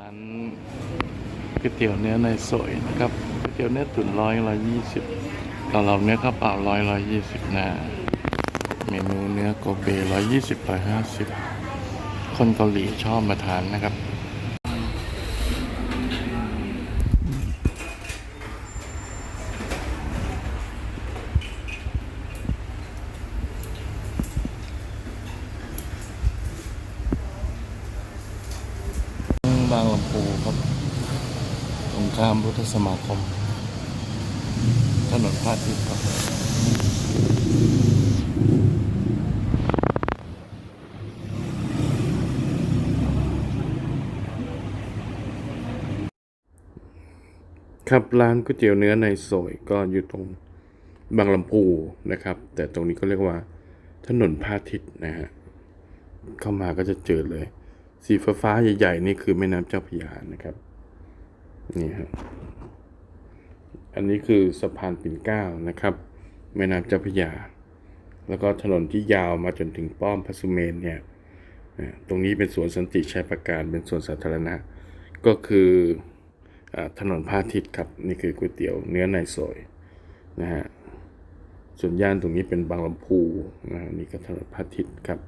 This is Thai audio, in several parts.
ร้านก๋วยเตี๋ยวเนื้อในสวยนะครับก๋วยเตี๋ยวเนื้อตุ๋นร้อยร้อยยี่สิบกะเราเนื้อข้าวเปล่าร้อยร้อยยี่สิบนะเมนูเนื้อโกเบร้อยยี่สิบร้อยห้าสิบคนเกาหลีชอบมาทานนะครับ บางลำพูครับ ตรงข้ามพุทธสมาคม ถนนพาทิตย์ครับครับร้านก๋วยเตี๋ยวเนื้อในซอยก็อยู่ตรงบางลำพูนะครับ แต่ตรงนี้ก็เรียกว่าถนนพาทิตย์นะฮะเข้ามาก็จะเจอเลย สีฟ้าฟ้าๆใหญ่ๆนี่คือแม่น้ำเจ้าพระยานะครับนี่ครอันนี้คือสะพานปิ่นเกล้านะครับ แม่น้ำเจ้าพระยา แล้วก็ถนนที่ยาวมาจนถึงป้อมพระสุเมนเนี่ยตรงนี้เป็นสวนสันติชัยประการเป็นสวนสาธารณะ ก็คืออถนนพระอาทิตย์ครับ นี่คือก๋วยเตี๋ยวเนื้อในซอยนะฮะส่วนย่านตรงนี้เป็นบางลำพูนะฮะนี่ก็ถนนพระอาทิตย์ครับ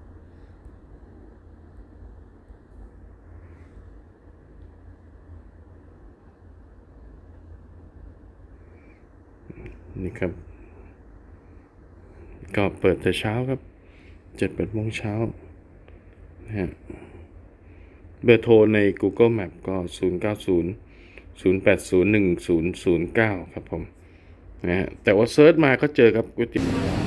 นี่ครับ ก็เปิดแต่เช้าครับเจ็ดแปดโมงเช้านะฮะเบอร์โทรใน Google Map ก็ 0 9 0 0 8 0 1 0 0 9 ครับผมนะฮะแต่ว่าเซิร์ชมาก็เจอครับก๋วยเตี๋ยว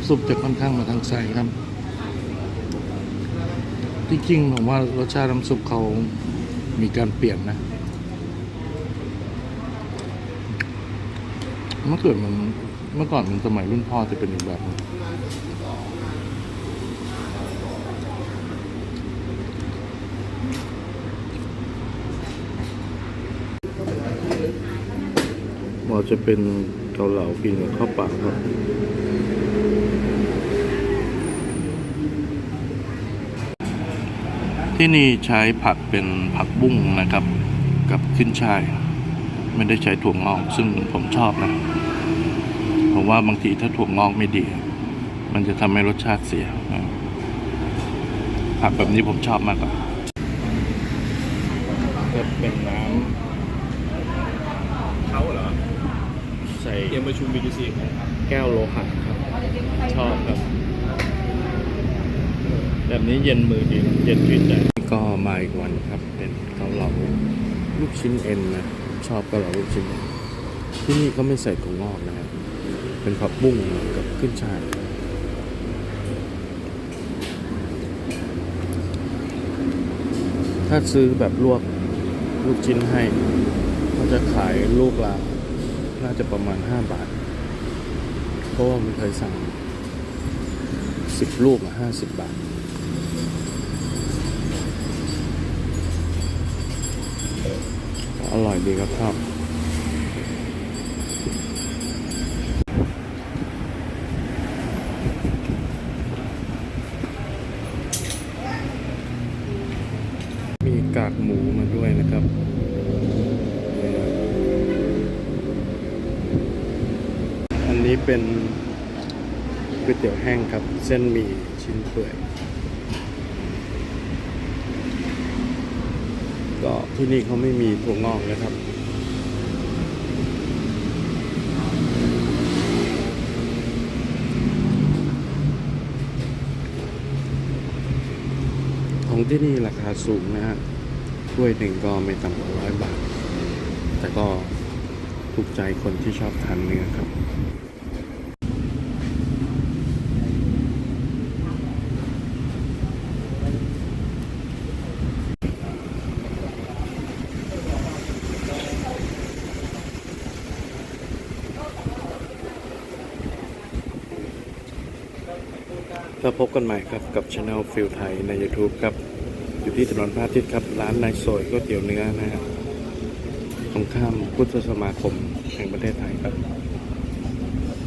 ำซุปจะค่อนข้างมาทางใสครับที่จริงผมว่ารสชาติน้ำซุปเขามีการเปลี่ยนนะเมื่อเกิดมันเมื่อก่อนมันสมัยรุ่นพ่อจะเป็นอีกแบบหนึงว่าจะเป็นเกาเหลากินกับข้าวเปล่าครับที่นี่ใช้ผักเป็นผักบุ้งนะครับ กับขึ้นช่ายไม่ได้ใช้ถั่วงอกซึ่งผมชอบนะผมว่าบางทีถ้าถั่วงอกไม่ดี มันจะทำให้รสชาติเสียนะผักแบบนี้ผมชอบมากกว่าเป็นน้ เขาเหรอำใส่ เตรียมประชุม BTC ครับแก้วโลหะครับ ชอบครับ แบบนี้เย็นมือดีเย็นชื่นใจก็มาอีกวันครับ เป็นเกาเหลาลูกชิ้นเอ็นนะชอบเกาเหลาลูกชิ้นเอ็นที่นี่ก็ไม่ใส่ถั่วงอกนะครับ เป็นผักบุ้งกับขึ้นช่ายถ้าซื้อแบบลวกลูกชิ้นให้ ก็จะขายลูกละ น่าจะประมาณ 5 บาท เพราะว่ามันเคยสั่งสิบลูกอะห้าสิบบาท อร่อยดีครับชอบมีกากหมูมาด้วยนะครับ อัน นี้เป็นก๋วยเตี๋ยวแห้งครับ เส้นหมี่ชิ้นเปื่อย ก็ที่นี่เขาไม่มีถั่วงอกนะครับของที่นี่ราคาสูงนะฮะถ้วยหนึ่งก็ไม่ต่ำกว่าร้อยบาท แต่ก็ถูกใจคนที่ชอบทานเนื้อครับ แล้วพบกันใหม่ครับกับช anel ฟิลไทยใน YouTube ครับ อยู่ที่ถนนพระอาทิตย์ครับ ร้านนายโซยก๋วยเตี๋ยวเนื้อนะฮะตรงข้ามพุทธสมาคมแห่งประเทศไทยครับ